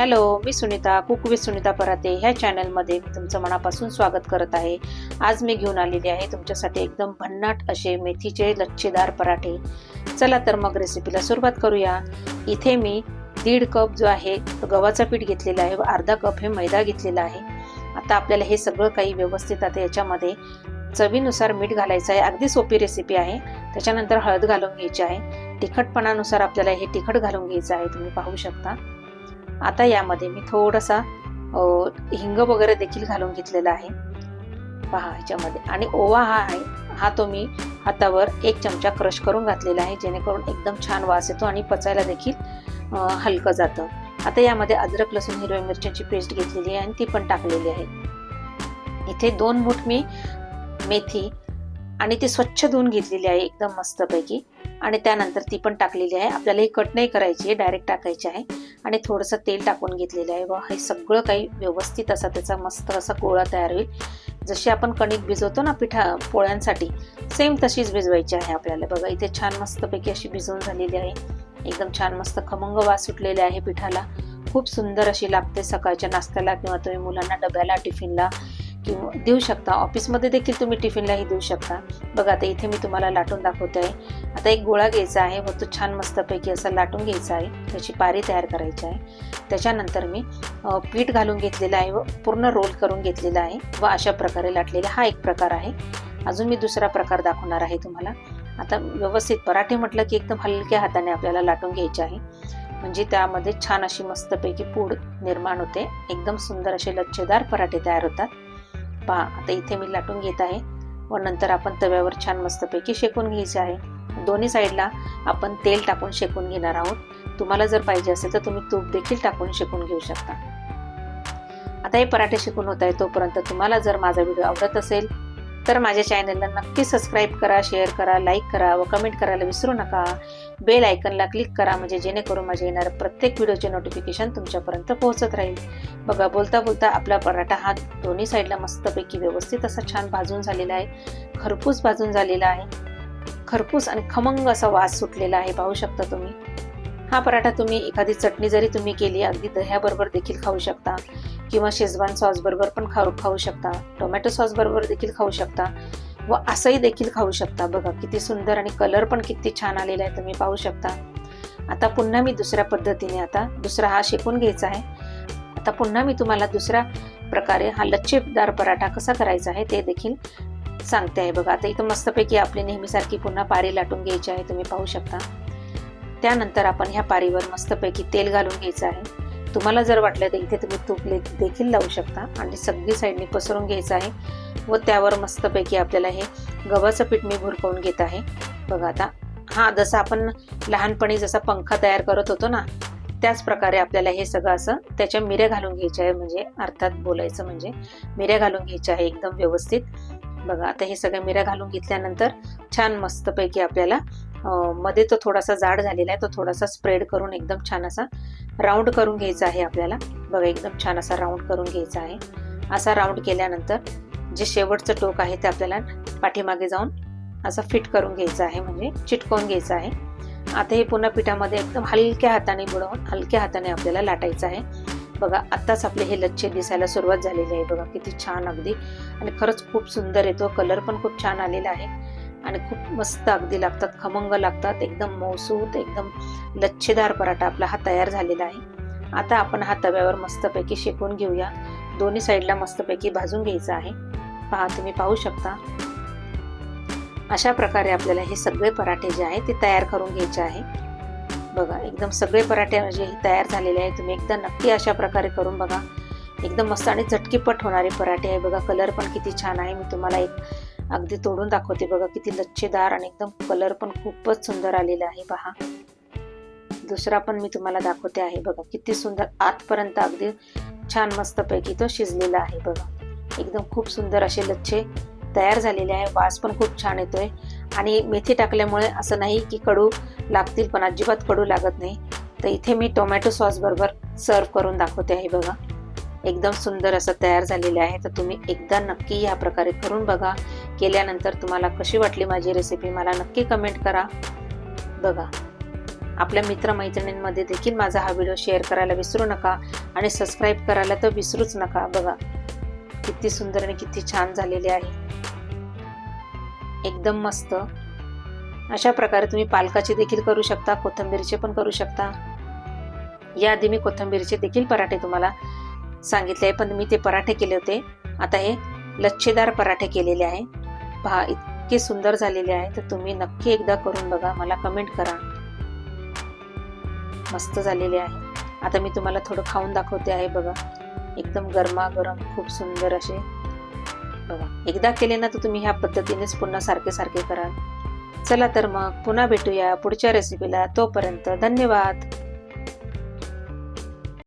Hello मी Sunita cook with Sunita Parate. ह्या चॅनलमध्ये मी तुमचं मनापासून स्वागत करत आहे. आज मी घेऊन आलेली आहे तुमच्यासाठी एकदम भन्नाट असे मेथीचे लच्छेदार पराठे. चला तर मग रेसिपीला सुरुवात करूया. इथे मी दीड कप जो आहे गव्हाचा गव्हाचं पीठ घेतलेला आहे व अर्धा कप हे मैदा घेतलेला आहे. आता आपल्याला हे सगळं काही व्यवस्थित आता याच्यामध्ये चवीनुसार मीठ घालायचं आहे. अगदी सोपी रेसिपी आहे. त्याच्यानंतर हळद घालून घ्यायची आहे. तिखटपणानुसार आपल्याला हे तिखट घालून घ्यायचं आहे. तुम्ही पाहू शकता. आता यामध्ये मी थोडासा हिंग वगैरे देखील घालून घेतलेला आहे. पहा ह्याच्यामध्ये. आणि ओवा हा आहे हा तो मी हातावर एक चमचा क्रश करून घातलेला आहे जेणेकरून एकदम छान वास येतो आणि पचायला देखील हलकं जातं. आता यामध्ये अद्रक लसूण हिरव्या मिरच्यांची पेस्ट घेतलेली आहे आणि ती पण टाकलेली आहे. इथे दोन मूठ मी मेथी आणि ती स्वच्छ धुवून घेतलेली आहे एकदम मस्तपैकी. आणि त्यानंतर ती पण टाकलेली आहे. आपल्याला ही कट नाही करायची आहे डायरेक्ट टाकायची आहे. आणि थोडंसं तेल टाकून घेतलेलं आहे. व हे सगळं काही व्यवस्थित असा त्याचा मस्त असा गोळा तयार होईल. जशी आपण कणिक भिजवतो ना पिठा पोळ्यांसाठी सेम तशीच भिजवायची आहे आपल्याला. बघा इथे छान मस्तपैकी अशी भिजवून झालेली आहे. एकदम छान मस्त खमंग वास सुटलेले आहे पिठाला. खूप सुंदर अशी लागते सकाळच्या नाश्त्याला किंवा तुम्ही मुलांना डब्याला टिफिनला. किंवा देऊ शकता. ऑफिसमध्ये देखील तुम्ही टिफिनलाही देऊ शकता. बघा आता इथे मी तुम्हाला लाटून दाखवते आहे आता एक गोळा घ्यायचा आहे. व तो छान मस्तपैकी असा लाटून घ्यायचा आहे. त्याची पारी तयार करायची आहे. त्याच्यानंतर मी पीठ घालून घेतलेलं आहे व पूर्ण रोल करून घेतलेला आहे व अशा प्रकारे लाटलेला हा एक प्रकार आहे. अजून मी दुसरा प्रकार दाखवणार आहे तुम्हाला. आता व्यवस्थित पराठे म्हटलं की एकदम हलक्या हाताने आपल्याला लाटून घ्यायचे आहे. म्हणजे त्यामध्ये छान अशी मस्तपैकी पूड निर्माण होते. एकदम सुंदर असे लच्छेदार पराठे तयार होतात. पहा आता इथे मी लाटून घेत आहे. व नंतर आपण तव्यावर छान मस्तपैकी शेकून घ्यायचे आहे. दोन्ही साईडला आपण तेल टाकून शेकून घेणार आहोत. तुम्हाला जर पाहिजे असेल तर तुम्ही तूप देखील टाकून शेकून घेऊ शकता. आता हे पराठे शिकून होत आहे तोपर्यंत तुम्हाला जर माझा व्हिडिओ आवडत असेल तर माझ्या चॅनलला नक्की सबस्क्राईब करा शेअर करा लाईक करा व कमेंट करायला विसरू नका. बेल आयकनला क्लिक करा म्हणजे जेणेकरून माझ्या येणाऱ्या प्रत्येक व्हिडिओचे नोटिफिकेशन तुमच्यापर्यंत पोहोचत राहील. बघा बोलता बोलता आपला पराठा हा दोन्ही साईडला मस्तपैकी व्यवस्थित असा छान भाजून झालेला आहे. खरपूस भाजून झालेला आहे. खरपूस आणि खमंग असा वास सुटलेला आहे पाहू शकता तुम्ही. हा पराठा तुम्ही एखादी चटणी जरी तुम्ही केली अगदी दह्याबरोबर देखील खाऊ शकता. किंवा शेजवान सॉस बरोबर पण खाऊ खाऊ शकता. टोमॅटो सॉस बरोबर देखील खाऊ शकता. व असंही देखील खाऊ शकता. बघा किती सुंदर आणि कलर पण किती छान आलेला आहे तुम्ही पाहू शकता. आता पुन्हा मी दुसऱ्या पद्धतीने आता दुसरा हा शेकून घ्यायचा आहे. आता पुन्हा मी तुम्हाला दुसऱ्या प्रकारे हा लच्छेदार पराठा कसा करायचा आहे ते देखील सांगते आहे. बघा आता इथं मस्तपैकी आपली नेहमीसारखी पुन्हा पारी लाटून घ्यायची आहे तुम्ही पाहू शकता. त्यानंतर आपण ह्या पारीवर मस्तपैकी तेल घालून घ्यायचं आहे. तुम्हाला जर वाटलं तर इथे तुम्ही तूप देखील लावू शकता. आणि सगळी साईडने पसरून घ्यायचं आहे व त्यावर मस्तपैकी आपल्याला हे गव्हाचं पीठ मी भुरकवून घेत आहे. बघा आता हा जसं आपण लहानपणी जसा पंखा तयार करत होतो ना त्याच प्रकारे आपल्याला हे सगळं असं त्याच्या मिऱ्या घालून घ्यायच्या आहे. म्हणजे अर्थात बोलायचं म्हणजे मिऱ्या घालून घ्यायच्या आहे एकदम व्यवस्थित. बघा आता हे सगळ्या मिऱ्या घालून घेतल्यानंतर छान मस्तपैकी आपल्याला मध्ये तो थोडासा जाड झालेला आहे. तो थोडासा स्प्रेड करून एकदम छान असा राऊंड करून घ्यायचा आहे आपल्याला. बघा एकदम छान असा राऊंड करून घ्यायचा आहे. असा राऊंड केल्यानंतर जे शेवटचं टोक आहे ते आपल्याला पाठीमागे जाऊन असं फिट करून घ्यायचं आहे म्हणजे चिटकवून घ्यायचं आहे. आता हे पुन्हा पिठामध्ये एकदम हलक्या हाताने बुडवून हलक्या हाताने आपल्याला लाटायचं आहे. बघा आत्ताच आपले हे लच्छे दिसायला सुरुवात झालेली आहे. बघा किती छान अगदी. आणि खरंच खूप सुंदर येतो कलर पण खूप छान आलेला आहे. आणि खूप मस्त अगदी लागतात खमंग लागतात एकदम मौसूत एकदम लच्छेदार पराठा आपला हा तयार झालेला आहे. आता आपण हा तव्यावर मस्तपैकी शेकून घेऊया. दोन्ही साईडला मस्तपैकी भाजून घ्यायचं आहे. पहा तुम्ही पाहू शकता. अशा प्रकारे आपल्याला हे सगळे पराठे जे आहे ते तयार करून घ्यायचे आहे. बघा एकदम सगळे पराठे म्हणजे हे तयार झालेले आहे तुम्ही एकदा नक्की अशा प्रकारे करून बघा. एकदम मस्त आणि झटकीपट होणारे पराठे आहे. बघा कलर पण किती छान आहे. मी तुम्हाला एक अगदी तोडून दाखवते बघा किती लच्छेदार आणि एकदम कलर पण खूपच सुंदर आलेला आहे पहा. दुसरा पण मी तुम्हाला दाखवते आहे बघा किती सुंदर आतपर्यंत अगदी छान मस्तपैकी तो शिजलेला आहे बघा. एकदम खूप सुंदर असे लच्छे तयार झालेले आहे वास पण खूप छान येतोय. आणि मेथी टाकल्यामुळे असं नाही की कडू लागतील पण अजिबात कडू लागत नाही. तर इथे मी टोमॅटो सॉस बरोबर सर्व करून दाखवते आहे बघा. एकदम सुंदर असं तयार झालेले आहे तर तुम्ही एकदा नक्की या प्रकारे करून बघा. केल्यानंतर तुम्हाला कशी वाटली माझी रेसिपी मला नक्की कमेंट करा. बघा आपल्या मित्रमैत्रिणींमध्ये देखील माझा हा व्हिडिओ शेअर करायला विसरू नका आणि सबस्क्राईब करायला तर विसरूच नका. बघा किती सुंदर आणि किती छान झालेली आहे. एकदम मस्त. अशा प्रकारे तुम्ही पालकाचे देखील करू शकता कोथिंबीरचे पण करू शकता. याआधी मी कोथिंबीरचे देखील पराठे तुम्हाला सांगितले आहे पण मी ते पराठे केले होते. आता हे लच्छेदार पराठे केलेले आहे. पहा इतके सुंदर झालेले आहे तर तुम्ही नक्की एकदा करून बघा मला कमेंट करा. मस्त झालेले आहे. आता मी तुम्हाला थोडं खाऊन दाखवते आहे बघा. एकदम गरमागरम खूप सुंदर असे. बघा एकदा केले ना तर तुम्ही ह्या पद्धतीनेच पुन्हा सारखे सारखे कराल. चला तर मग पुन्हा भेटूया पुढच्या रेसिपीला तोपर्यंत धन्यवाद.